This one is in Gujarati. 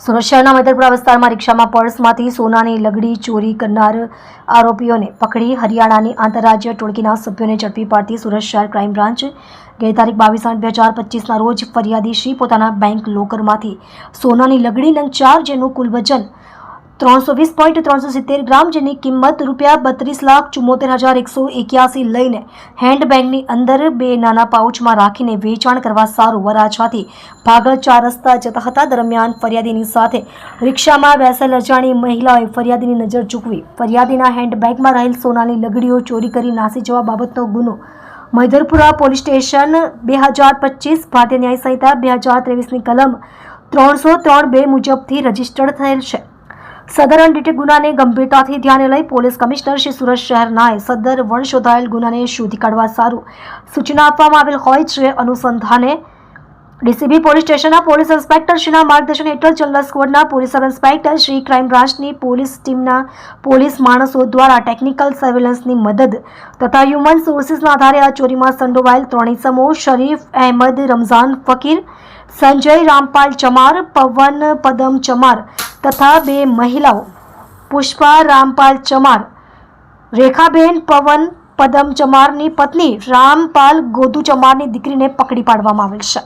સુરત શહેરના મેદરપુરા વિસ્તારમાં રિક્ષામાં પર્સમાંથી સોનાની લગડી ચોરી કરનાર આરોપીઓને પકડી હરિયાણાની આંતરરાજ્ય ટોળકીના સભ્યોને ઝડપી પાડતી સુરત શહેર ક્રાઇમ બ્રાન્ચ ગઈ તારીખ બાવીસ આઠ બે હજાર પચીસના રોજ ફરિયાદી શ્રી પોતાના બેંક લોકરમાંથી સોનાની લગડી નંગ ચાર જેનું કુલ વજન ત્રણસો વીસ પોઈન્ટ ત્રણસો સિત્તેર ગ્રામ જેની કિંમત રૂપિયા બત્રીસ લાખ ચુમ્મોતેર હજાર એકસો એક્યાસી લઈને હેન્ડબેગની અંદર બે નાના પાઉચમાં રાખીને વેચાણ કરવા સારું વરાછાથી ભાગળ ચાર રસ્તા જતા હતા. દરમિયાન ફરિયાદીની સાથે રિક્ષામાં બેસેલ અજાણી મહિલાઓએ ફરિયાદીની નજર ચૂકવી. ફરિયાદીના હેન્ડબેગમાં રહેલ સોનાની લગડીઓ ચોરી કરી નાસી જવા બાબતનો ગુનો. મૈદરપુરા પોલીસ સ્ટેશન બે હજાર પચીસ ભારતીય ન્યાય સંહિતા બે હજાર ત્રેવીસની કલમ ત્રણસો ત્રણ બે મુજબથી રજીસ્ટર્ડ થયેલ છે. સદર રીતે ગુનાને ગંભીરતાથી ધ્યાને લઈ પોલીસ કમિશનર શ્રી સુરત શહેરનાએ સદર વણ શોધાયેલ ગુનાને શોધી કાઢવા સારું સૂચના આપવામાં આવેલ હોય છે. અનુસંધાને ડીસીબી પોલીસ સ્ટેશનના પોલીસ ઇન્સ્પેક્ટર શ્રીના માર્ગદર્શન હેઠળ general સ્કવોડના police sub inspector Shri crime બ્રાન્ચની પોલીસ ટીમના પોલીસ માણસો દ્વારા ટેકનિકલ સર્વેલન્સની મદદ તથા હ્યુમન સોર્સિસના આધારે આ ચોરીમાં સંડોવાયેલ ત્રણ સમો શરીફ, અહેમદ, રમઝાન, ફકીર, સંજય, રામપાલ ચમાર, પવન, પદમ ચમાર તથા બે મહિલાઓ, પુષ્પા રામપાલ ચમાર, રેખાબેન પવન પદમ ચમારની પત્ની રામપાલ ગોદુ ચમારની દીકરીને પકડી પાડવામાં આવેલ છે.